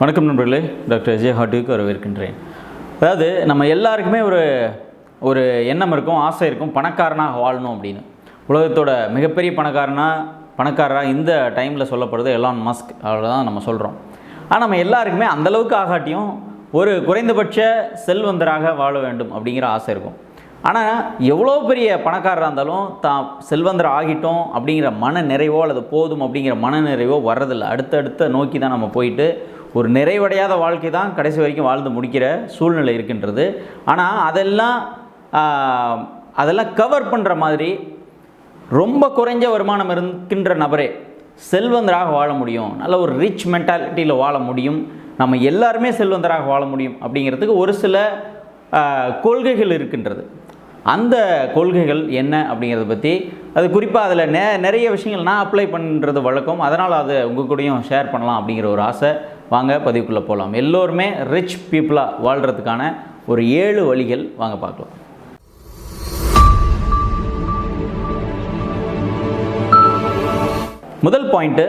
வணக்கம் நண்பர்களே டாக்டர் அஜய் ஹாட்டுக்கு வரவேற்கின்றேன். அதாவது நம்ம எல்லாருக்குமே ஒரு ஒரு எண்ணம் இருக்கும் ஆசை இருக்கும் பணக்காரனாக வாழணும் அப்படின்னு. உலகத்தோட மிகப்பெரிய பணக்காரனா பணக்காரராக இந்த டைமில் சொல்லப்படுறது எலான் மஸ்க் அவ்வளோதான் நம்ம சொல்கிறோம் ஆனால் நம்ம எல்லாருக்குமே அந்தளவுக்கு ஆகாட்டியும் ஒரு குறைந்தபட்ச செல்வந்தராக வாழ வேண்டும் அப்படிங்கிற ஆசை இருக்கும். ஆனால் எவ்வளோ பெரிய பணக்காரராக இருந்தாலும் தான் செல்வந்தர் ஆகிட்டோம் அப்படிங்கிற மன நிறைவோ அல்லது போதும் அப்படிங்கிற மன நிறைவோ வர்றதில்ல. அடுத்தடுத்த நோக்கி தான் நம்ம போயிட்டு ஒரு நிறைவடையாத வாழ்க்கை தான் கடைசி வரைக்கும் வாழ்ந்து முடிக்கிற சூழ்நிலை இருக்கின்றது. ஆனால் அதெல்லாம் அதெல்லாம் கவர் பண்ணுற மாதிரி ரொம்ப குறைஞ்ச வருமானம் இருக்கின்ற நபரே செல்வந்தராக வாழ முடியும். நல்ல ஒரு ரிச் மென்டாலிட்டியில் வாழ முடியும். நம்ம எல்லாருமே செல்வந்தராக வாழ முடியும் அப்படிங்கிறதுக்கு ஒரு சில கொள்கைகள் இருக்கின்றது. அந்த கொள்கைகள் என்ன அப்படிங்கிறத பற்றி அது குறிப்பாக அதில் நெ நிறைய விஷயங்கள் நான் அப்ளை பண்ணுறது வழக்கம். அதனால் அதை உங்கள் கூடயும் ஷேர் பண்ணலாம் அப்படிங்கிற ஒரு ஆசை. வாங்க பதிவுக்குள்ளே போகலாம் எல்லோருமே ரிச் பீப்புளாக வாழ்கிறதுக்கான ஒரு ஏழு வழிகள் வாங்க பார்க்கலாம். முதல் பாயிண்ட்டு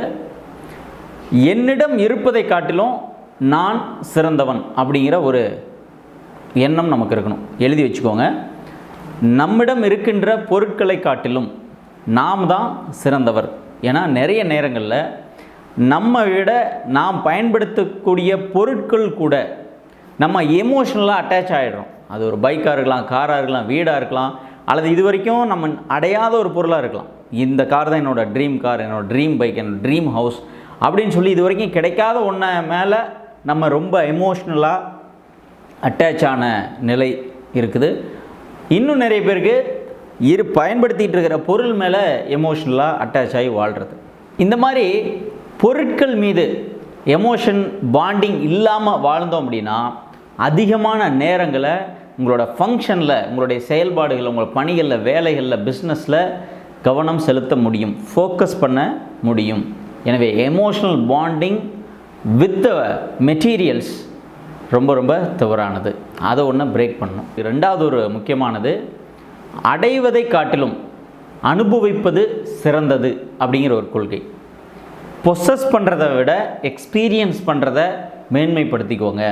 என்னிடம் இருப்பதை காட்டிலும் நான் சிறந்தவன் அப்படிங்கிற ஒரு எண்ணம் நமக்கு இருக்கணும். எழுதி வச்சுக்கோங்க. நம்மிடம் இருக்கின்ற பொருட்களை காட்டிலும் நாம் தான் சிறந்தவர். ஏன்னா நிறைய நேரங்களில் நம்ம விட நாம் பயன்படுத்தக்கூடிய பொருட்கள் கூட நம்ம எமோஷ்னலாக அட்டாச் ஆகிடுறோம் அது ஒரு பைக்காக இருக்கலாம் காராக இருக்கலாம் வீடாக இருக்கலாம் அல்லது இது வரைக்கும் நம்ம அடையாத ஒரு பொருளாக இருக்கலாம். இந்த கார் தான் என்னோடய ட்ரீம் கார் என்னோடய ட்ரீம் பைக் என்னோடய ட்ரீம் ஹவுஸ் அப்படின்னு சொல்லி இது வரைக்கும் கிடைக்காத ஒன்றை மேலே நம்ம ரொம்ப எமோஷ்னலாக அட்டாச் ஆன நிலை இருக்குது. இன்னும் நிறைய பேருக்கு இரு பயன்படுத்திகிட்டு இருக்கிற பொருள் மேலே எமோஷ்னலாக அட்டாச் ஆகி வாழ்கிறது இந்த மாதிரி பொருட்கள் மீது எமோஷன் பாண்டிங் இல்லாமல் வாழ்ந்தோம் அப்படின்னா அதிகமான நேரங்களை உங்களோட ஃபங்க்ஷனில் உங்களுடைய செயல்பாடுகள் உங்களோட பணிகளில் வேலைகளில் பிஸ்னஸில் கவனம் செலுத்த முடியும். ஃபோக்கஸ் பண்ண முடியும். எனவே எமோஷனல் பாண்டிங் வித் மெட்டீரியல்ஸ் ரொம்ப ரொம்ப தவறானது. அதை ஒன்று பிரேக் பண்ணணும். ரெண்டாவது ஒரு முக்கியமானது அடைவதை காட்டிலும் அனுபவிப்பது சிறந்தது அப்படிங்கிற ஒரு கொள்கை. பொசஸ் பண்ணுறத விட எக்ஸ்பீரியன்ஸ் பண்ணுறத மேன்மைப்படுத்திக்கோங்க.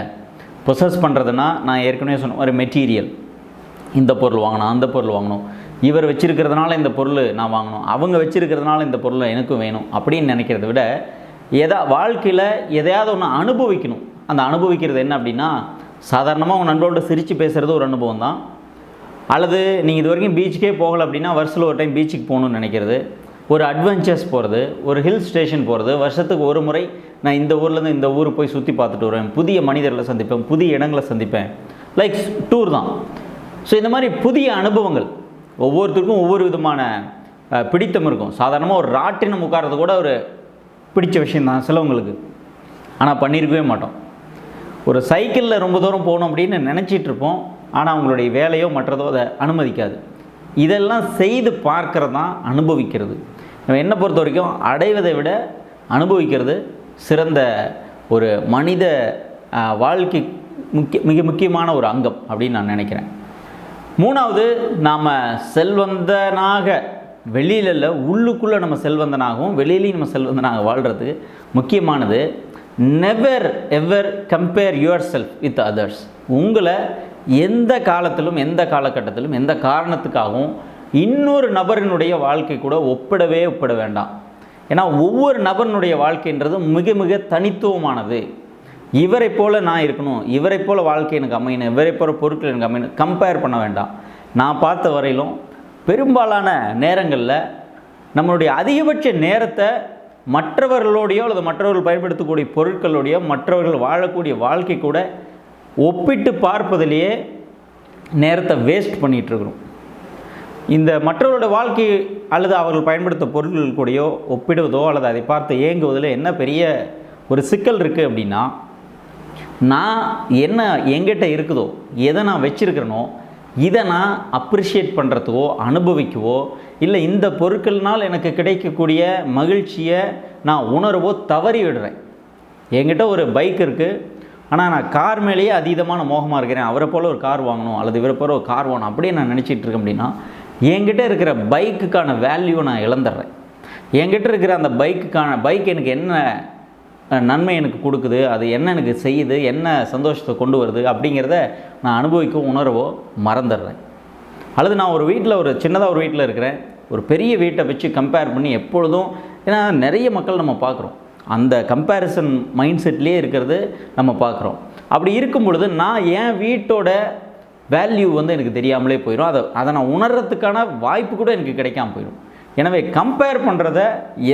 பொசஸ் பண்ணுறதுனா நான் ஏற்கனவே சொன்ன ஒரு மெட்டீரியல் இந்த பொருள் வாங்கணும் அந்த பொருள் வாங்கணும் இவர் வச்சிருக்கிறதுனால இந்த பொருள் நான் வாங்கணும் அவங்க வச்சிருக்கிறதுனால இந்த பொருள் எனக்கும் வேணும் அப்படின்னு நினைக்கிறத விட எதா வாழ்க்கையில் எதையாவது ஒன்று அனுபவிக்கணும். அந்த அனுபவிக்கிறது என்ன அப்படின்னா சாதாரணமாக உங்கள் நண்பரோட சிரித்து பேசுகிறது ஒரு அனுபவம் தான் அல்லது நீங்கள் இது வரைக்கும் பீச்சுக்கே போகலை அப்படின்னா வருஷத்தில் ஒரு டைம் பீச்சுக்கு போகணும்னு நினைக்கிறது. ஒரு அட்வென்ச்சர்ஸ் போகிறது ஒரு ஹில் ஸ்டேஷன் போகிறது வருஷத்துக்கு ஒரு முறை நான் இந்த ஊர்லேருந்து இந்த ஊர் போய் சுற்றி பார்த்துட்டு வருவேன். புதிய மனிதர்களை சந்திப்பேன் புதிய இடங்களை சந்திப்பேன். லைக் டூர் தான். ஸோ இந்த மாதிரி புதிய அனுபவங்கள் ஒவ்வொருத்தருக்கும் ஒவ்வொரு விதமான பிடித்தம் இருக்கும். சாதாரணமாக ஒரு ராட்டினம் உட்கார்றது கூட ஒரு பிடிச்ச விஷயம் தான் சிலவங்களுக்கு. ஆனால் பண்ணியிருக்கவே மாட்டோம். ஒரு சைக்கிளில் ரொம்ப தூரம் போகணும் அப்படின்னு நினச்சிட்டு இருப்போம். ஆனால் அவங்களுடைய வேலையோ மற்றதோ அதை அனுமதிக்காது. இதெல்லாம் செய்து பார்க்கறது தான் அனுபவிக்கிறது. நம்ம என்னை பொறுத்த வரைக்கும் அடைவதை விட அனுபவிக்கிறது சிறந்த ஒரு மனித வாழ்க்கை முக்கிய மிக முக்கியமான ஒரு அங்கம் அப்படின்னு நான் நினைக்கிறேன். மூணாவது நாம் செல்வந்தனாக வெளியில இல்லை உள்ளுக்குள்ளே நம்ம செல்வந்தனாகவும் வெளியிலையும் நம்ம செல்வந்தனாக வாழ்கிறது முக்கியமானது never ever compare yourself with others உங்களை எந்த காலத்திலும் எந்த காலகட்டத்திலும் எந்த காரணத்துக்காகவும் இன்னொரு நபரினுடைய வாழ்க்கை கூட ஒப்பிடவே ஒப்பிட வேண்டாம். ஏன்னா ஒவ்வொரு நபரினுடைய வாழ்க்கைன்றது மிக மிக தனித்துவமானது. இவரை போல நான் இருக்கணும் இவரை போல் வாழ்க்கை எனக்கு அமையணும் இவரை போல் பொருட்கள் எனக்கு அமையணும் கம்பேர் பண்ண வேண்டாம். நான் பார்த்த வரையிலும் பெரும்பாலான நேரங்களில் நம்மளுடைய அதிகபட்ச நேரத்தை மற்றவர்களோடையோ அல்லது மற்றவர்கள் பயன்படுத்தக்கூடிய பொருட்களோடையோ மற்றவர்கள் வாழக்கூடிய வாழ்க்கை கூட ஒப்பிட்டு பார்ப்பதிலேயே நேரத்தை வேஸ்ட் பண்ணிகிட்ருக்குறோம் இந்த மற்றவரோட வாழ்க்கை அல்லது அவர்கள் பயன்படுத்த பொருட்கள் கூடயோ ஒப்பிடுவதோ அல்லது அதை பார்த்து ஏங்குவதில் என்ன பெரிய ஒரு சிக்கல் இருக்குது அப்படின்னா நான் என்ன எங்கிட்ட இருக்குதோ எதை நான் வச்சுருக்கிறனோ இதை நான் அப்ரிஷியேட் பண்ணுறதுக்கோ அனுபவிக்கவோ இல்லை இந்த பொருட்கள்னால் எனக்கு கிடைக்கக்கூடிய மகிழ்ச்சியை நான் உணரவோ தவறி விடுறேன். என்கிட்ட ஒரு பைக் இருக்குது ஆனால் நான் கார் மேலேயே அதீதமான மோகமாக இருக்கிறேன். அவரை போல் ஒரு கார் வாங்கணும் அல்லது இவரை போல் ஒரு கார் வாங்கணும் அப்படியே நான் நினச்சிட்டு இருக்கேன் அப்படின்னா என்கிட்ட இருக்கிற பைக்குக்கான வேல்யூவை நான் இழந்துடுறேன். என்கிட்ட இருக்கிற அந்த பைக்குக்கான பைக் எனக்கு என்ன நன்மை எனக்கு கொடுக்குது அது என்ன எனக்கு செய்யுது என்ன சந்தோஷத்தை கொண்டு வருது அப்படிங்கிறத நான் அனுபவிக்கவோ உணர்வோ மறந்துடுறேன். அல்லது நான் ஒரு வீட்டில் ஒரு சின்னதாக ஒரு வீட்டில் இருக்கிறேன் ஒரு பெரிய வீட்டை வச்சு கம்பேர் பண்ணி எப்பொழுதும் ஏன்னா நிறைய மக்கள் நம்ம பார்க்குறோம். அந்த கம்பேரிசன் மைண்ட் செட்லேயே இருக்கிறது நம்ம பார்க்குறோம். அப்படி இருக்கும் பொழுது நான் என் வீட்டோட வேல்யூ வந்து எனக்கு தெரியாமலே போயிடும் அதை அதை நான் உணர்றதுக்கான வாய்ப்பு கூட எனக்கு கிடைக்காம போயிடும் எனவே கம்பேர் பண்ணுறத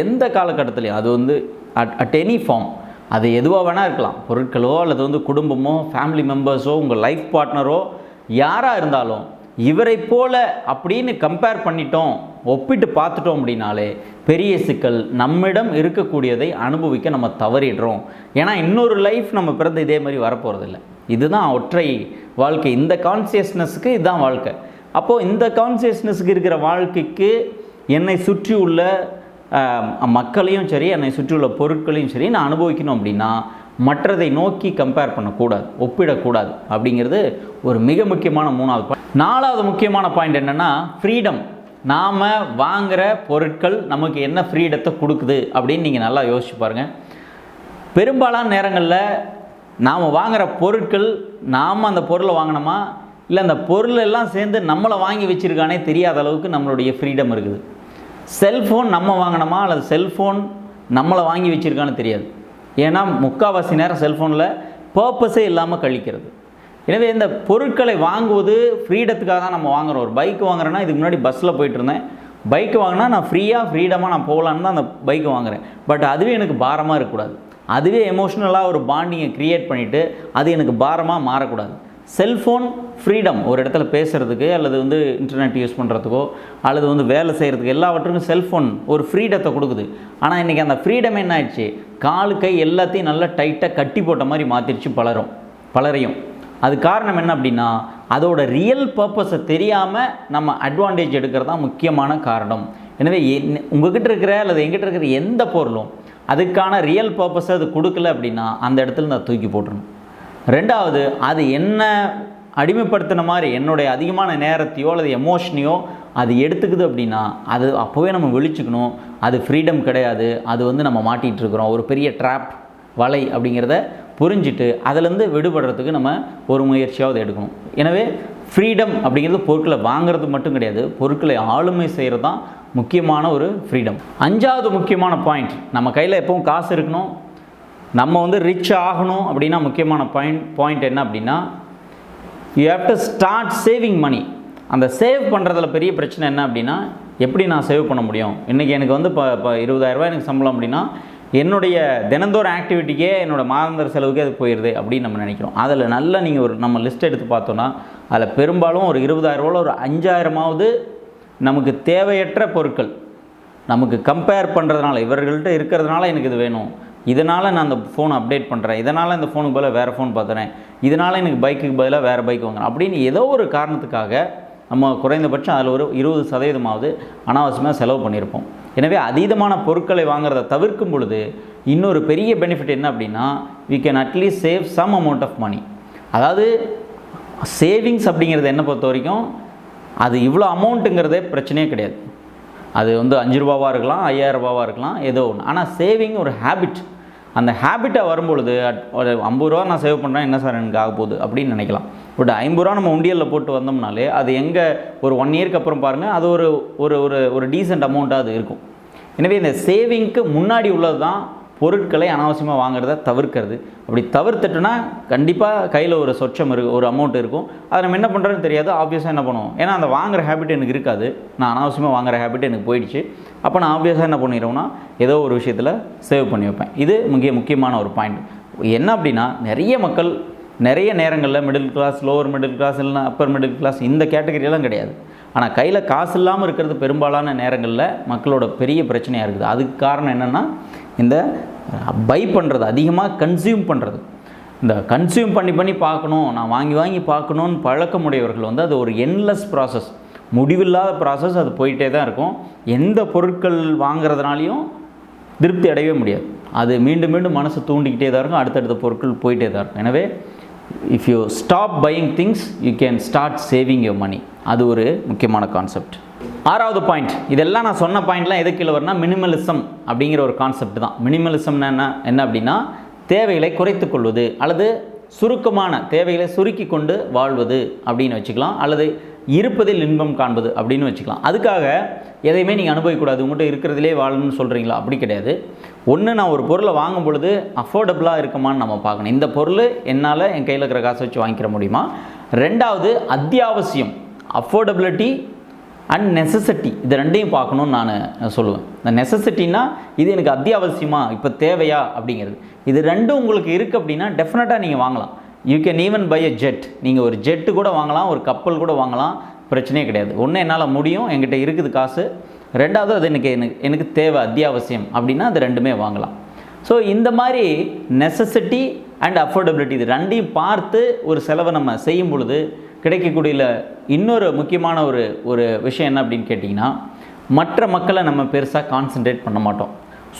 எந்த காலகட்டத்துலையும் அது வந்து அட் அட் எனி ஃபார்ம் அது எதுவாக வேணால் இருக்கலாம். பொருட்களோ அல்லது வந்து குடும்பமோ ஃபேமிலி மெம்பர்ஸோ உங்கள் லைஃப் பார்ட்னரோ யாராக இருந்தாலும் இவரை போல அப்படின்னு கம்பேர் பண்ணிட்டோம் ஒப்பிட்டு பார்த்துட்டோம் அப்படின்னாலே பெரிய சிக்கல் நம்மிடம் இருக்கக்கூடியதை அனுபவிக்க நம்ம தவறிடுறோம். ஏன்னா இன்னொரு லைஃப் நம்ம பிறந்து இதே மாதிரி வரப்போகிறதில்ல இதுதான் ஒற்றை வாழ்க்கை. இந்த கான்சியஸ்னஸுக்கு இதுதான் வாழ்க்கை. அப்போது இந்த கான்சியஸ்னஸுக்கு இருக்கிற வாழ்க்கைக்கு என்னை சுற்றி உள்ள மக்களையும் சரி என்னை சுற்றியுள்ள பொருட்களையும் சரி நான் அனுபவிக்கணும் அப்படின்னா மற்றதை நோக்கி கம்பேர் பண்ணக்கூடாது ஒப்பிடக்கூடாது அப்படிங்கிறது ஒரு மிக முக்கியமான மூணாவது பாயிண்ட் நாலாவது முக்கியமான பாயிண்ட் என்னென்னா ஃப்ரீடம் நாம் வாங்குகிற பொருட்கள் நமக்கு என்ன ஃப்ரீடத்தை கொடுக்குது அப்படின்னு நீங்கள் நல்லா யோசிச்சு பாருங்கள் பெரும்பாலான நேரங்களில் நாம் வாங்குகிற பொருட்கள் நாம் அந்த பொருளை வாங்கினோமா? இல்லை அந்த பொருள் எல்லாம் சேர்ந்து நம்மளை வாங்கி வச்சுருக்கானே தெரியாத அளவுக்கு நம்மளுடைய ஃப்ரீடம் இருக்குது. செல்ஃபோன் நம்ம வாங்கினோமா? அல்லது செல்ஃபோன் நம்மளை வாங்கி வச்சுருக்கான்னு தெரியாது. ஏன்னா முக்கால்வாசி நேரம் செல்ஃபோனில் பர்பஸே இல்லாமல் கழிக்கிறது. எனவே இந்த பொருட்களை வாங்குவது ஃப்ரீடத்துக்காக தான் நம்ம வாங்குறோம். ஒரு பைக் வாங்குறேன்னா இதுக்கு முன்னாடி பஸ்ஸில் போயிட்டுருந்தேன் பைக் வாங்கினா நான் ஃப்ரீயாக ஃப்ரீடமாக நான் போகலான்னு தான் அந்த பைக் வாங்குறேன். பட் அதுவே எனக்கு பாரமாக இருக்கக்கூடாது. அதுவே எமோஷ்னலாக ஒரு பாண்டிங்கை க்ரியேட் பண்ணிவிட்டு அது எனக்கு பாரமாக மாறக்கூடாது. செல்ஃபோன் ஃப்ரீடம் ஒரு இடத்துல பேசுகிறதுக்கு அல்லது வந்து இன்டர்நெட் யூஸ் பண்ணுறதுக்கோ அல்லது வந்து வேலை செய்கிறதுக்கு எல்லாவற்றுக்கும் செல்ஃபோன் ஒரு ஃப்ரீடத்தை கொடுக்குது. ஆனால் இன்றைக்கி அந்த ஃப்ரீடம் என்ன ஆயிடுச்சு? காலு கை எல்லாத்தையும் நல்லா டைட்டாக கட்டி போட்ட மாதிரி மாற்றிடுச்சு பலரும் பலரையும். அது காரணம் என்ன அப்படின்னா அதோட ரியல் பர்பஸை தெரியாமல் நம்ம அட்வான்டேஜ் எடுக்கிறது தான் முக்கியமான காரணம். எனவே என் உங்ககிட்ட இருக்கிற அல்லது எங்கிட்ட இருக்கிற எந்த பொருளும் அதுக்கான ரியல் பர்பஸை அது கொடுக்கல அப்படின்னா அந்த இடத்துல நான் தூக்கி போட்டுருணும் ரெண்டாவது அது என்ன அடிமைப்படுத்தின மாதிரி என்னுடைய அதிகமான நேரத்தையோ அல்லது எமோஷனையோ அது எடுத்துக்குது அப்படின்னா அது அப்போவே நம்ம விழிச்சுக்கணும். அது ஃப்ரீடம் கிடையாது. அது வந்து நம்ம மாட்டிகிட்டு இருக்கிறோம். ஒரு பெரிய ட்ராப் வலை அப்படிங்கிறத புரிஞ்சுட்டு அதுலேருந்து விடுபடுறதுக்கு நம்ம ஒரு முயற்சியாவது எடுக்கணும். எனவே ஃப்ரீடம் அப்படிங்கிறது பொருட்களை வாங்குறது மட்டும் கிடையாது பொருட்களை ஆளுமை செய்கிறது தான் முக்கியமான ஒரு ஃப்ரீடம் அஞ்சாவது முக்கியமான பாயிண்ட் நம்ம கையில் எப்பவும் காசு இருக்கணும். நம்ம வந்து ரிச் ஆகணும் அப்படின்னா முக்கியமான பாயிண்ட் பாயிண்ட் என்ன அப்படின்னா you have to start saving money அந்த சேவ் பண்ணுறதுல பெரிய பிரச்சனை என்ன அப்படின்னா எப்படி நான் சேவ் பண்ண முடியும்? இன்றைக்கி எனக்கு வந்து இப்போ இப்போ இருபதாயிரரூபா எனக்கு சம்பளம் அப்படின்னா என்னுடைய தினந்தோற ஆக்டிவிட்டிக்கே என்னோட மாதாந்திர செலவுக்கே அது போயிடுது அப்படின்னு நம்ம நினைக்கிறோம். அதில் நல்லா நீங்கள் ஒரு நம்ம லிஸ்ட் எடுத்து பார்த்தோன்னா அதில் பெரும்பாலும் ஒரு இருபதாயிரரூபாவில் ஒரு அஞ்சாயிரமாவது நமக்கு தேவையற்ற பொருட்கள். நமக்கு கம்பேர் பண்ணுறதுனால இவர்கள்ட்ட இருக்கிறதுனால எனக்கு இது வேணும். இதனால் நான் அந்த ஃபோன் அப்டேட் பண்ணுறேன் இதனால் இந்த ஃபோனுக்கு பதிலாக வேறு ஃபோன் பார்த்துறேன். இதனால் எனக்கு பைக்குக்கு பதிலாக வேறு பைக் வாங்குறேன். அப்படின்னு ஏதோ ஒரு காரணத்துக்காக நம்ம குறைந்தபட்சம் அதில் ஒரு இருபது சதவீதமாவது அனாவசியமாக செலவு பண்ணியிருப்போம். எனவே அதீதமான பொருட்களை வாங்குறதை தவிர்க்கும் பொழுது இன்னொரு பெரிய பெனிஃபிட் என்ன அப்படின்னா we can at least save some amount of money அதாவது சேவிங்ஸ் அப்படிங்கிறது என்ன பொறுத்த வரைக்கும் அது இவ்வளோ அமௌண்ட்டுங்கிறதே பிரச்சனையே கிடையாது. அது வந்து அஞ்சு ரூபாவாக இருக்கலாம் ஐயாயிரம் ரூபாவாக இருக்கலாம் ஏதோ ஒன்று ஆனால் சேவிங் ஒரு ஹேபிட் அந்த ஹேபிட்டை வரும்பொழுது ஒரு ஐம்பது ரூபா நான் சேவ் பண்ணுறேன் என்ன சார் எனக்கு ஆக போகுது அப்படின்னு நினைக்கலாம். பட் ஐம்பது ரூபா நம்ம உண்டியலில் போட்டு வந்தோம்னாலே அது எங்கே ஒரு ஒன் இயர்க்கு அப்புறம் பாருங்கள் அது ஒரு ஒரு ஒரு ஒரு டீசெண்ட் அமௌண்ட்டாக அது இருக்கும். எனவே இந்த சேவிங்க்கு முன்னாடி உள்ளது தான் பொருட்களை அனாவசியமாக வாங்குறத தவிர்க்கிறது. அப்படி தவிர்த்துட்டுனா கண்டிப்பாக கையில் ஒரு சொச்சம் இருக்கு ஒரு அமௌண்ட் இருக்கும். அதை நம்ம என்ன பண்ணுறோன்னு தெரியாது ஆப்வியஸாக என்ன பண்ணுவோம். ஏன்னா அந்த வாங்குற ஹேபிட் எனக்கு இருக்காது. நான் அனாவசியமாக வாங்குற ஹேபிட் எனக்கு போயிடுச்சு. அப்போ நான் ஆப்வியஸாக என்ன பண்ணிடுவோம்னா ஏதோ ஒரு விஷயத்தில் சேவ் பண்ணி வைப்பேன். இது மிக முக்கியமான ஒரு பாயிண்ட் என்ன அப்படின்னா நிறைய மக்கள் நிறைய நேரங்களில் middle class lower middle class இல்லைனா அப்பர் மிடில் கிளாஸ் இந்த கேட்டகரியெல்லாம் கிடையாது. ஆனால் கையில் காசு இல்லாமல் இருக்கிறது பெரும்பாலான நேரங்களில் மக்களோட பெரிய பிரச்சனையாக இருக்குது. அதுக்கு காரணம் என்னென்னா இந்த பை பண்ணுறது அதிகமாக கன்சியூம் பண்ணுறது இந்த கன்சியூம் பண்ணி பண்ணி பார்க்கணும் நான் வாங்கி வாங்கி பார்க்கணுன்னு பழக்கமுடையவர்கள் வந்து அது ஒரு என்லெஸ் ப்ராசஸ் முடிவில்லாத ப்ராசஸ் அது போயிட்டே தான் இருக்கும். எந்த பொருட்கள் வாங்குறதுனாலையும் திருப்தி அடையவே முடியாது. அது மீண்டும் மீண்டும் மனசு தூண்டிக்கிட்டே தான் இருக்கும். அடுத்தடுத்த பொருட்கள் போயிட்டே தான் இருக்கும். எனவே if you stop buying things you can start saving your money அது ஒரு முக்கியமான கான்செப்ட் ஆறாவது பாயிண்ட் இதெல்லாம் நான் சொன்ன பாயிண்ட்லாம் எதுக்கு இல்லை வரனா மினிமலிசம் அப்படிங்கிற ஒரு கான்செப்ட் தான். மினிமலிசம்னா என்ன? என்ன அப்படின்னா தேவைகளை குறைத்து கொள்வது அல்லது சுருக்கமான தேவைகளை சுருக்கி கொண்டு வாழ்வது அப்படின்னு வச்சுக்கலாம். அல்லது இருப்பதில் இன்பம் காண்பது அப்படின்னு வச்சுக்கலாம். அதுக்காக எதையுமே நீங்கள் அனுபவிக்கக்கூடாது. உங்கள்கிட்ட இருக்கிறதுலே வாழணும்னு சொல்கிறீங்களா அப்படி கிடையாது. ஒன்று நான் ஒரு பொருளை வாங்கும் பொழுது அஃபோர்டபுளாக இருக்குமான்னு நம்ம பார்க்கணும். இந்த பொருள் என்னால் என் கையில் இருக்கிற காசை வச்சு வாங்கிக்கிற முடியுமா? ரெண்டாவது அத்தியாவசியம். அஃபோர்டபிலிட்டி அண்ட் நெசசிட்டி இது ரெண்டையும் பார்க்கணும்னு நான் சொல்லுவேன். இந்த நெசசிட்டின்னா இது எனக்கு அத்தியாவசியமாக இப்போ தேவையா? அப்படிங்கிறது. இது ரெண்டும் உங்களுக்கு இருக்குது அப்படின்னா டெஃபினட்டாக நீங்கள் வாங்கலாம். You can even buy a jet நீங்கள் ஒரு ஜெட்டு கூட வாங்கலாம் ஒரு கப்பல் கூட வாங்கலாம் பிரச்சனையே கிடையாது. ஒன்று என்னால் முடியும் என்கிட்ட இருக்குது காசு. ரெண்டாவது அது எனக்கு எனக்கு எனக்கு தேவை அத்தியாவசியம். அப்படின்னா அது ரெண்டுமே வாங்கலாம். ஸோ இந்த மாதிரி நெசசிட்டி அண்ட் அஃபோர்டபிலிட்டி இது ரெண்டையும் பார்த்து ஒரு செலவை நம்ம செய்யும் பொழுது கிடைக்கக்கூடிய இன்னொரு முக்கியமான ஒரு ஒரு விஷயம் என்ன அப்படின்னு கேட்டிங்கன்னா மற்ற மக்களை நம்ம பெருசாக கான்சென்ட்ரேட் பண்ண மாட்டோம்.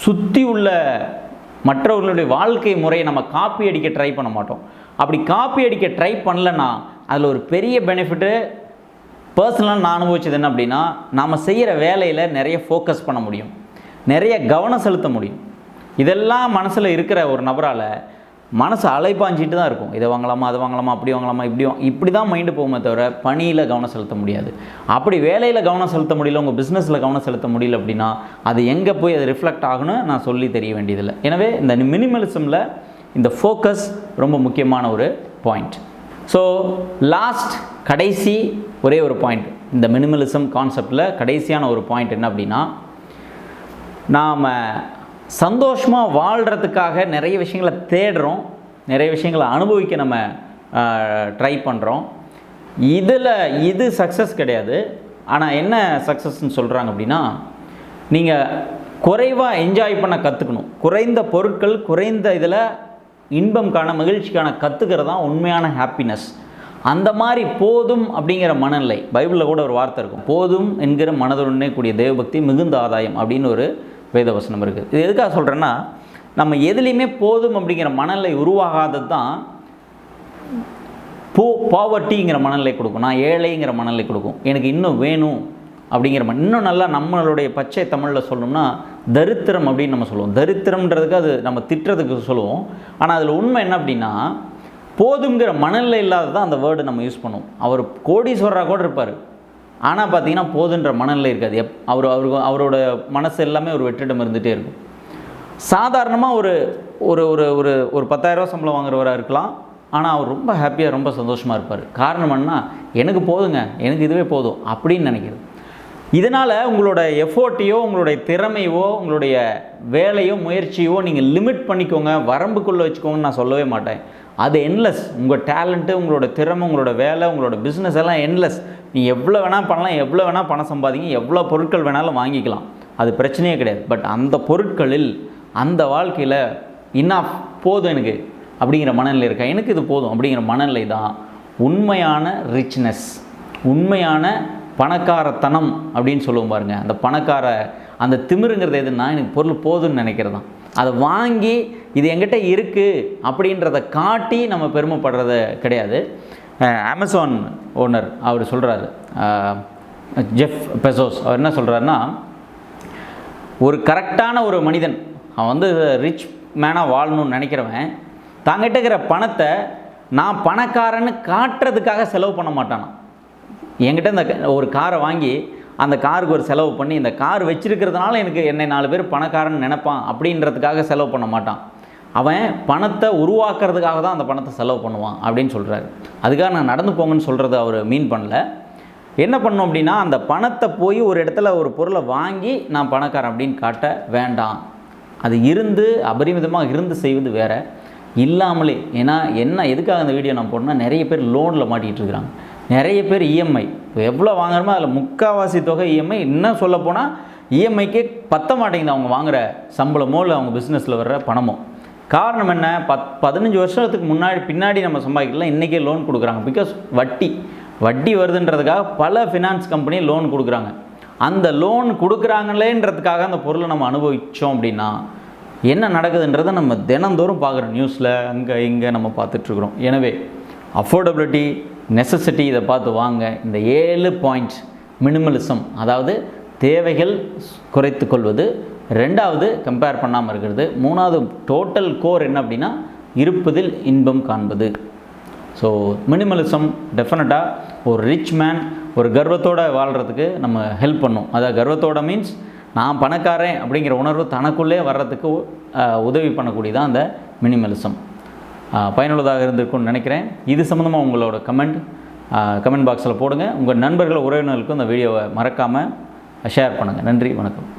சுற்றி உள்ள மற்றவர்களுடைய வாழ்க்கை முறையை நம்ம காப்பி அடிக்க ட்ரை பண்ண மாட்டோம். அப்படி காப்பி அடிக்க ட்ரை பண்ணலன்னா அதில் ஒரு பெரிய பெனிஃபிட்டு பர்சனலாக நான் அனுபவிச்சது என்ன அப்படின்னா நாம் செய்கிற வேலையில் நிறைய ஃபோக்கஸ் பண்ண முடியும். நிறைய கவனம் செலுத்த முடியும். இதெல்லாம் மனசில் இருக்கிற ஒரு நபரால் மனசு அலைப்பாஞ்சிட்டு தான் இருக்கும். இதை வாங்கலாமா அதை வாங்கலாமா அப்படி வாங்கலாமா இப்படி இப்படி தான் மைண்டு போகுமே தவிர பணியில் கவனம் செலுத்த முடியாது. அப்படி வேலையில் கவனம் செலுத்த முடியல உங்கள் பிஸ்னஸில் கவனம் செலுத்த முடியல அப்படின்னா அது எங்கே போய் அது ரிஃப்ளெக்ட் ஆகணும்னு நான் சொல்லி தெரிய வேண்டியதில்லை. எனவே இந்த மினிமலிசமில் இந்த ஃபோக்கஸ் ரொம்ப முக்கியமான ஒரு பாயிண்ட் ஸோ லாஸ்ட் கடைசி ஒரே ஒரு பாயிண்ட் இந்த மினிமலிசம் கான்செப்டில் கடைசியான ஒரு பாயிண்ட் என்ன அப்படின்னா நாம் சந்தோஷமாக வாழ்கிறதுக்காக நிறைய விஷயங்களை தேடுறோம் நிறைய விஷயங்களை அனுபவிக்க நம்ம ட்ரை பண்ணுறோம் இதில் இது சக்ஸஸ் கிடையாது. ஆனால் என்ன சக்ஸஸ்ன்னு சொல்கிறாங்க அப்படின்னா நீங்கள் குறைவாக என்ஜாய் பண்ண கற்றுக்கணும் குறைந்த பொருட்கள் குறைந்த இதில் இன்பம்கான மகிழ்ச்சிக்கான கற்றுக்கிறது தான் உண்மையான ஹாப்பினஸ் அந்த மாதிரி போதும் அப்படிங்கிற மனநிலை. பைபிளில் கூட ஒரு வார்த்தை இருக்கும். போதும் என்கிற மனதுடனே கூடிய தேவபக்தி மிகுந்த ஆதாயம் அப்படின்னு ஒரு வேதவசனம் இருக்குது இது எதுக்காக சொல்கிறேன்னா நம்ம எதுலேயுமே போதும் அப்படிங்கிற மனநிலை உருவாகாதது தான் போ பாவர்ட்டிங்கிற மனநிலை கொடுக்கும். நான் ஏழைங்கிற மனநிலை கொடுக்கும். எனக்கு இன்னும் வேணும் அப்படிங்கிற மன இன்னும் நல்லா நம்மளுடைய பச்சை தமிழில் சொல்லணும்னா தரித்திரம் அப்படின்னு நம்ம சொல்லுவோம். தரித்திரம்ன்றதுக்கு அது நம்ம திட்டுறதுக்கு சொல்லுவோம். ஆனால் அதில் உண்மை என்ன அப்படின்னா போதுங்கிற மனநிலை இல்லாத தான் அந்த வேர்டு நம்ம யூஸ் பண்ணுவோம். அவர் கோடீஸ்வரராக கூட இருப்பார். ஆனால் பார்த்தீங்கன்னா போதுன்ற மனநிலை இருக்காது. எப் அவர் அவருக்கு அவரோட மனசு எல்லாமே ஒரு வெற்றிடம் இருந்துகிட்டே இருக்கும். சாதாரணமாக ஒரு ஒரு ஒரு ஒரு ஒரு பத்தாயிரரூவா சம்பளம் வாங்குறவராக இருக்கலாம். ஆனால் அவர் ரொம்ப ஹாப்பியாக ரொம்ப சந்தோஷமாக இருப்பார். காரணம் என்ன எனக்கு போதுங்க. எனக்கு இதுவே போதும் அப்படின்னு நினைக்கிறது. இதனால் உங்களோட எஃபோர்ட்டையோ உங்களுடைய திறமையோ உங்களுடைய வேலையோ முயற்சியோ நீங்கள் லிமிட் பண்ணிக்கோங்க. வரம்புக்குள்ளே வச்சுக்கோங்கன்னு நான் சொல்லவே மாட்டேன். அது என்லெஸ் உங்கள் டேலண்ட்டு உங்களோட திறமை உங்களோட வேலை உங்களோட பிஸ்னஸ் எல்லாம் என்லெஸ் நீ எவ்வளோ வேணால் பண்ணலாம் எவ்வளோ வேணால் பணம் சம்பாதிங்க எவ்வளோ பொருட்கள் வேணாலும் வாங்கிக்கலாம். அது பிரச்சனையே கிடையாது. பட் அந்த பொருட்களில் அந்த வாழ்க்கையில் இன்னாஃப் போதும் எனக்கு அப்படிங்கிற மனநிலை இருக்கா? எனக்கு இது போதும் அப்படிங்கிற மனநிலை தான். உண்மையான ரிச்னஸ் உண்மையான பணக்காரத்தனம் அப்படின்னு சொல்லுவோம் பாருங்கள் அந்த பணக்கார அந்த திமிருங்கிறது எதுன்னா எனக்கு பொருள் போதும்னு நினைக்கிறது தான் அதை வாங்கி இது என்கிட்ட இருக்குது அப்படின்றத காட்டி நம்ம பெருமைப்படுறது கிடையாது. அமேசான் ஓனர் அவர் சொல்கிறாரு ஜெஃப் பெசோஸ் அவர் என்ன சொல்கிறாருன்னா ஒரு கரெக்டான ஒரு மனிதன் அவன் வந்து ரிச் மேனாக வாழணும்னு நினைக்கிறவன் தாங்கிட்ட இருக்கிற பணத்தை நான் பணக்காரன்னு காட்டுறதுக்காக செலவு பண்ண மாட்டானான் என்கிட்ட இந்த க- ஒரு காரை வாங்கி அந்த காருக்கு ஒரு செலவு பண்ணி இந்த கார் வச்சிருக்கிறதுனால எனக்கு என்னை நாலு பேர் பணக்காரன்னு நினைப்பான் அப்படின்றதுக்காக செலவு பண்ண மாட்டான். அவன் பணத்தை உருவாக்குறதுக்காக தான் அந்த பணத்தை செலவு பண்ணுவான் அப்படின்னு சொல்கிறாரு அதுக்காக நான் நடந்து போங்கன்னு சொல்கிறது அவர் மீன் பண்ணல. என்ன பண்ணோம் அப்படின்னா அந்த பணத்தை போய் ஒரு இடத்துல ஒரு பொருளை வாங்கி நான் பணக்காரன் அப்படின்னு காட்ட வேண்டாம். அது இருந்து அபரிமிதமாக இருந்து செய்வது வேறு. இல்லாமலே ஏன்னா என்ன எதுக்காக அந்த வீடியோ நான் போடணும்னா நிறைய பேர் லோனில் மாட்டிகிட்டு இருக்கிறாங்க. நிறைய பேர் இஎம்ஐ இப்போ எவ்வளோ வாங்குறமோ அதில் முக்கால்வாசி தொகை இஎம்ஐ இன்னும் சொல்லப்போனால் இஎம்ஐக்கே பத்த மாட்டேங்குது அவங்க வாங்குற சம்பளமோ இல்லை அவங்க பிஸ்னஸில் வர்ற பணமோ. காரணம் என்ன? பத் பதினஞ்சு வருஷத்துக்கு முன்னாடி பின்னாடி நம்ம சம்பாதிக்கலாம் இன்றைக்கே லோன் கொடுக்குறாங்க. பிகாஸ் வட்டி. வட்டி வருதுன்றதுக்காக பல ஃபினான்ஸ் கம்பெனி லோன் கொடுக்குறாங்க. அந்த லோன் கொடுக்குறாங்களேன்றதுக்காக அந்த பொருளை நம்ம அனுபவித்தோம் அப்படின்னா என்ன நடக்குதுன்றதை நம்ம தினந்தோறும் பார்க்குறோம் நியூஸில் அங்கே இங்கே நம்ம பார்த்துட்ருக்குறோம் எனவே அஃபோர்டபிலிட்டி நெசசிட்டி இதை பார்த்து வாங்க. இந்த ஏழு பாயிண்ட் மினிமலிசம் அதாவது தேவைகள் குறைத்து கொள்வது. ரெண்டாவது கம்பேர் பண்ணாமல் இருக்கிறது. மூணாவது டோட்டல் கோர் என்ன அப்படின்னா இருப்பதில் இன்பம் காண்பது. ஸோ மினிமலிசம் டெஃபினட்டாக ஒரு ரிச் மேன் ஒரு கர்வத்தோடு வாழ்கிறதுக்கு நம்ம ஹெல்ப் பண்ணும். அதாவது கர்வத்தோட மீன்ஸ் நான் பணக்காரன் அப்படிங்கிற உணர்வு தனக்குள்ளே வர்றதுக்கு உதவி பண்ணக்கூடியதான் அந்த மினிமலிசம் பயனுள்ளதாக இருந்திருக்கும்னு நினைக்கிறேன். இது சம்மந்தமாக உங்களோட கமெண்ட் கமெண்ட் பாக்ஸில் போடுங்க. உங்கள் நண்பர்கள் உறவினர்களுக்கும் இந்த வீடியோவை மறக்காமல் ஷேர் பண்ணுங்கள் நன்றி வணக்கம்.